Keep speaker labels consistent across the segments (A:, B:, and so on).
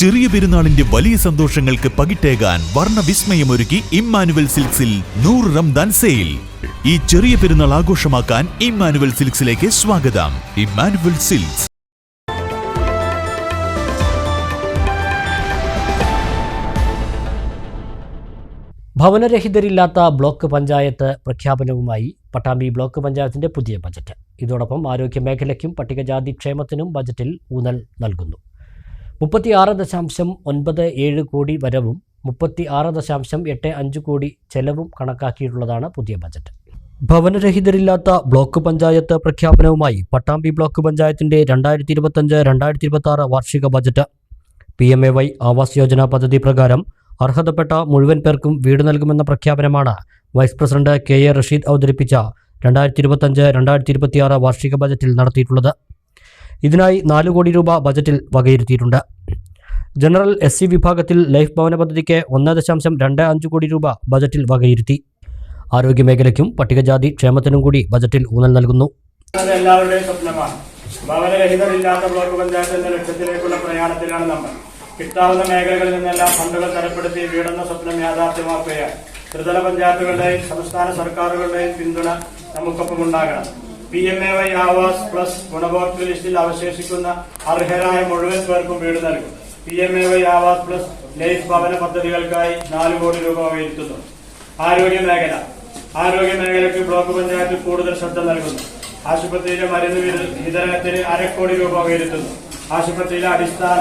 A: ചെറിയ പെരുന്നാളിന്റെ വലിയ സന്തോഷങ്ങൾക്ക് പകിട്ടേകാൻ വർണ വിസ്മയമൊരുക്കി ഇമ്മാനുവൽ സിൽക്സിൽ നൂറ് റംദാൻ സെയിൽ. ഈ ചെറിയ പെരുന്നാൾ ആഘോഷമാക്കാൻ ഇമ്മാനുവൽ സിൽക്സിലേക്ക് സ്വാഗതം. Emmanuel silks.
B: ഭവനരഹിതരില്ലാത്ത ബ്ലോക്ക് പഞ്ചായത്ത് പ്രഖ്യാപനവുമായി പട്ടാമ്പി ബ്ലോക്ക് പഞ്ചായത്തിന്റെ പുതിയ ബജറ്റ്. ഇതോടൊപ്പം ആരോഗ്യ മേഖലയ്ക്കും പട്ടികജാതി ക്ഷേമത്തിനും ബജറ്റിൽ ഊന്നൽ നൽകുന്നു. മുപ്പത്തിയാറ് ദശാംശം ഒൻപത് ഏഴ് കോടി വരവും മുപ്പത്തി ആറ് ദശാംശം എട്ട് അഞ്ച് കോടി ചെലവും കണക്കാക്കിയിട്ടുള്ളതാണ് പുതിയ ബജറ്റ്. ഭവനരഹിതരില്ലാത്ത ബ്ലോക്ക് പഞ്ചായത്ത് പ്രഖ്യാപനവുമായി പട്ടാമ്പി ബ്ലോക്ക് പഞ്ചായത്തിന്റെ രണ്ടായിരത്തി ഇരുപത്തഞ്ച് രണ്ടായിരത്തി ഇരുപത്തി ആറ് വാർഷിക budget. P M A Y Awas Yojana പദ്ധതി പ്രകാരം അർഹതപ്പെട്ട മുഴുവൻ പേർക്കും വീട് നൽകുമെന്ന പ്രഖ്യാപനമാണ് vice president K A Rasheed അവതരിപ്പിച്ച രണ്ടായിരത്തി ഇരുപത്തഞ്ച് രണ്ടായിരത്തി ഇരുപത്തിയാറ് വാർഷിക ബജറ്റിൽ നടത്തിയിട്ടുള്ളത്. ഇതിനായി നാല് കോടി രൂപ ബജറ്റിൽ വകയിരുത്തിയിട്ടുണ്ട്. ജനറൽ എസ് സി വിഭാഗത്തിൽ ലൈഫ് ഭവന പദ്ധതിക്ക് ഒന്ന് ദശാംശം രണ്ട് അഞ്ച് കോടി രൂപ ബജറ്റിൽ വകയിരുത്തി. ആരോഗ്യമേഖലയ്ക്കും പട്ടികജാതി ക്ഷേമത്തിനും കൂടി ബജറ്റിൽ ഊന്നൽ നൽകുന്നു.
C: എല്ലാവരുടെയും സ്വപ്നമാണ്. ഭവനരഹിതരില്ലാത്ത ബ്ലോക്ക് പഞ്ചായത്ത് എന്ന ലക്ഷ്യത്തിലേക്കുള്ള പ്രയാണത്തിലാണ് നമ്മൾ. കിട്ടാവുന്ന മേഖലകളിൽ നിന്നെല്ലാം ഫണ്ടുകൾ തരപ്പെടുത്തി വീടെന്ന സ്വപ്നം യാഥാർത്ഥ്യമാക്കുകയാണ്. ത്രിതല പഞ്ചായത്തുകളുടെയും സംസ്ഥാന സർക്കാരുകളുടെയും പിന്തുണ നമുക്കൊപ്പം ഉണ്ടാകണം. P M A Y Awas plus ഗുണഭോക്തൃ ലിസ്റ്റിൽ അവശേഷിക്കുന്ന അർഹരായ മുഴുവൻ പേർക്കും വീട് നൽകും. P M A Y Awas plus life ഭവന പദ്ധതികൾക്കായി നാല് കോടി രൂപ ഉയർത്തുന്നു ആരോഗ്യ മേഖല. ആരോഗ്യ മേഖലയ്ക്ക് ബ്ലോക്ക് പഞ്ചായത്ത് കൂടുതൽ ശ്രദ്ധ നൽകുന്നു. ആശുപത്രിയിലെ മരുന്ന് വിത- വിതരണത്തിന് അരക്കോടി രൂപ ഉയർത്തുന്നു ആശുപത്രിയിലെ അടിസ്ഥാന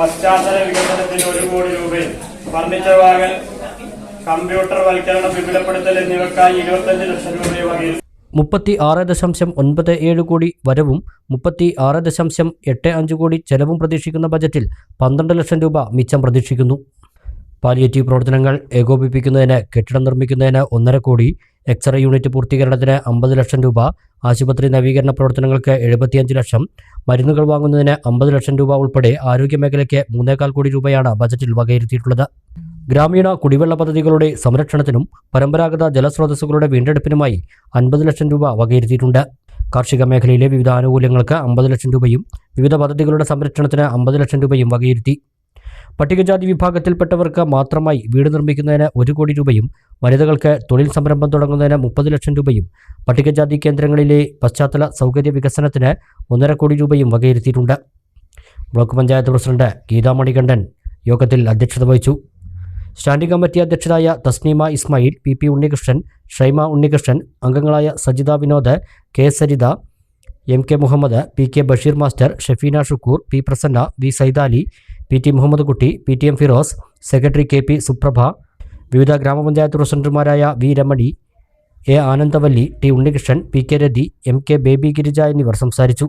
C: പശ്ചാത്തല വികസനത്തിന് ഒരു കോടി രൂപയും. ഫർണിച്ചർ വാങ്ങൽ കമ്പ്യൂട്ടർ വൽക്കരണം വിപുലപ്പെടുത്തൽ എന്നിവക്കായി ഇരുപത്തഞ്ച് ലക്ഷം രൂപയും വകയിരുത്തുന്നു
B: മുപ്പത്തി ആറ് ദശാംശം ഒൻപത് ഏഴ് കോടി വരവും മുപ്പത്തി ആറ് ദശാംശം എട്ട് അഞ്ച് കോടി ചെലവും പ്രതീക്ഷിക്കുന്ന ബജറ്റിൽ പന്ത്രണ്ട് ലക്ഷം രൂപ മിച്ചം പ്രതീക്ഷിക്കുന്നു. പാലിയേറ്റീവ് പ്രവർത്തനങ്ങൾ ഏകോപിപ്പിക്കുന്നതിന് കെട്ടിടം നിർമ്മിക്കുന്നതിന് ഒന്നര കോടി എക്സ്റേ യൂണിറ്റ് പൂർത്തീകരണത്തിന് അമ്പത് ലക്ഷം രൂപ ആശുപത്രി നവീകരണ പ്രവർത്തനങ്ങൾക്ക് എഴുപത്തിയഞ്ച് ലക്ഷം മരുന്നുകൾ വാങ്ങുന്നതിന് അമ്പത് ലക്ഷം രൂപ ഉൾപ്പെടെ ആരോഗ്യമേഖലയ്ക്ക് മൂന്നേകാൽ കോടി രൂപയാണ് ബജറ്റിൽ വകയിരുത്തിയിട്ടുള്ളത്. ഗ്രാമീണ കുടിവെള്ള പദ്ധതികളുടെ സംരക്ഷണത്തിനും പരമ്പരാഗത ജലസ്രോതസ്സുകളുടെ വീണ്ടെടുപ്പിനുമായി അൻപത് ലക്ഷം രൂപ വകയിരുത്തിയിട്ടുണ്ട്. കാർഷിക മേഖലയിലെ വിവിധ ആനുകൂല്യങ്ങൾക്ക് അമ്പത് ലക്ഷം രൂപയും വിവിധ പദ്ധതികളുടെ സംരക്ഷണത്തിന് അമ്പത് ലക്ഷം രൂപയും വകയിരുത്തി. പട്ടികജാതി വിഭാഗത്തിൽപ്പെട്ടവർക്ക് മാത്രമായി വീട് നിർമ്മിക്കുന്നതിന് ഒരു കോടി രൂപയും വനിതകൾക്ക് തൊഴിൽ സംരംഭം തുടങ്ങുന്നതിന് മുപ്പത് ലക്ഷം രൂപയും പട്ടികജാതി കേന്ദ്രങ്ങളിലെ പശ്ചാത്തല സൗകര്യ വികസനത്തിന് ഒന്നര കോടി രൂപയും വകയിരുത്തിയിട്ടുണ്ട്. ബ്ലോക്ക് പഞ്ചായത്ത് പ്രസിഡന്റ് ഗീതാമണികണ്ഠൻ യോഗത്തിൽ അധ്യക്ഷത വഹിച്ചു. സ്റ്റാൻഡിംഗ് കമ്മിറ്റി അധ്യക്ഷരായ തസ്നീമ ഇസ്മായിൽ പി പി ഉണ്ണികൃഷ്ണൻ ഷൈമ ഉണ്ണികൃഷ്ണൻ അംഗങ്ങളായ Sajitha Vinod K Saritha M K Muhammad P K Basheer master Shefina Shukkur P Prasanna V Saidali P T Muhammad Kutty P T M Firoz secretary K P Suprabha വിവിധ ഗ്രാമപഞ്ചായത്ത് പ്രസിഡന്റുമാരായ V Ramani A Anandavalli T Unnikrishnan P K Rathi M K Baby Girija എന്നിവർ സംസാരിച്ചു.